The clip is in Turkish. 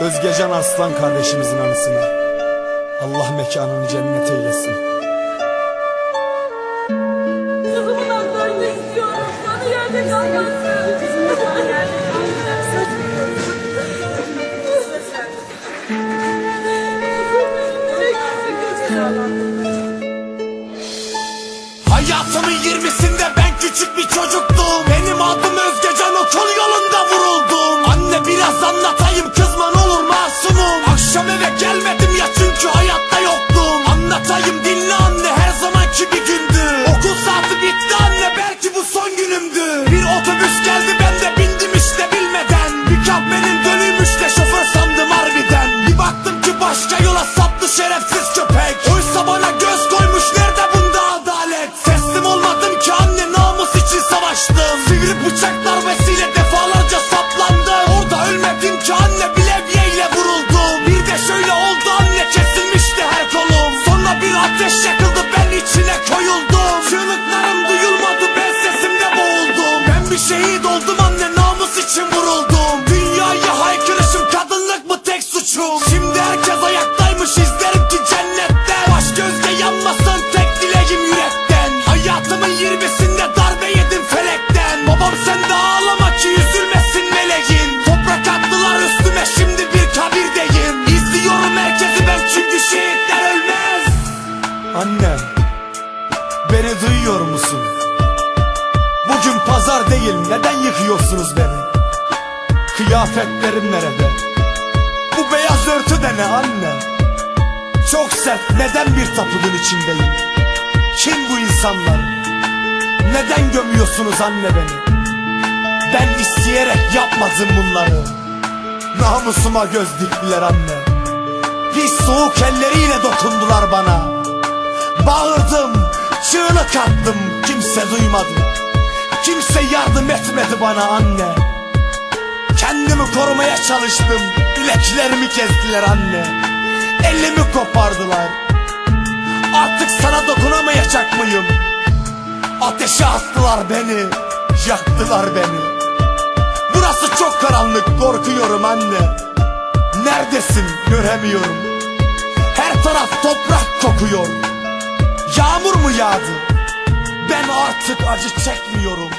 Özgecan Aslan kardeşimizin anısına. Allah mekanını cennet eylesin. Kızımın haklarını istiyorum. Bana yerde kalmasın. Hayatımın yirmisinde otobüs geldi ben de bindim işte bilmeden. Bir kahvenin dönüymüş de şoför sandım harbiden. Bir baktım ki başka yola saptı şerefsiz köpek. Oysa bana göz koymuş nerede bunda adalet? Teslim olmadım ki anne namus için savaştım. Sivri bıçaklar Bir şehit oldum anne namus için vuruldum. Dünyaya haykırışım kadınlık mı tek suçum? Şimdi herkes ayaktaymış izlerim ki cennette. Baş gözle yanmasın tek dileğim yürekten. Hayatımın yirmisinde darbe yedim felekten. Babam sen de ağlama ki üzülmesin meleğin. Toprak attılar üstüme şimdi bir kabirdeyim. İzliyorum herkesi ben çünkü şehitler ölmez. Anne Beni duyuyor musun? Bugün pazar değil neden yıkıyorsunuz beni? Kıyafetlerim nerede? Bu beyaz örtü de ne anne? Çok sert neden bir tapının içindeyim? Kim bu insanlar? Neden gömüyorsunuz anne beni? Ben isteyerek yapmadım bunları Namusuma göz diktiler anne Pis soğuk elleriyle dokundular bana Bağırdım, çığlık attım Kimse duymadı Kimse yardım etmedi bana anne. Kendimi korumaya çalıştım. Bileklerimi kestiler anne. Elimi kopardılar. Artık sana dokunamayacak mıyım? Ateşe attılar beni Yaktılar beni. Burası çok karanlık korkuyorum anne. Neredesin? Göremiyorum. Her taraf toprak kokuyor. Yağmur mu yağdı? Ben artık acı çekmiyorum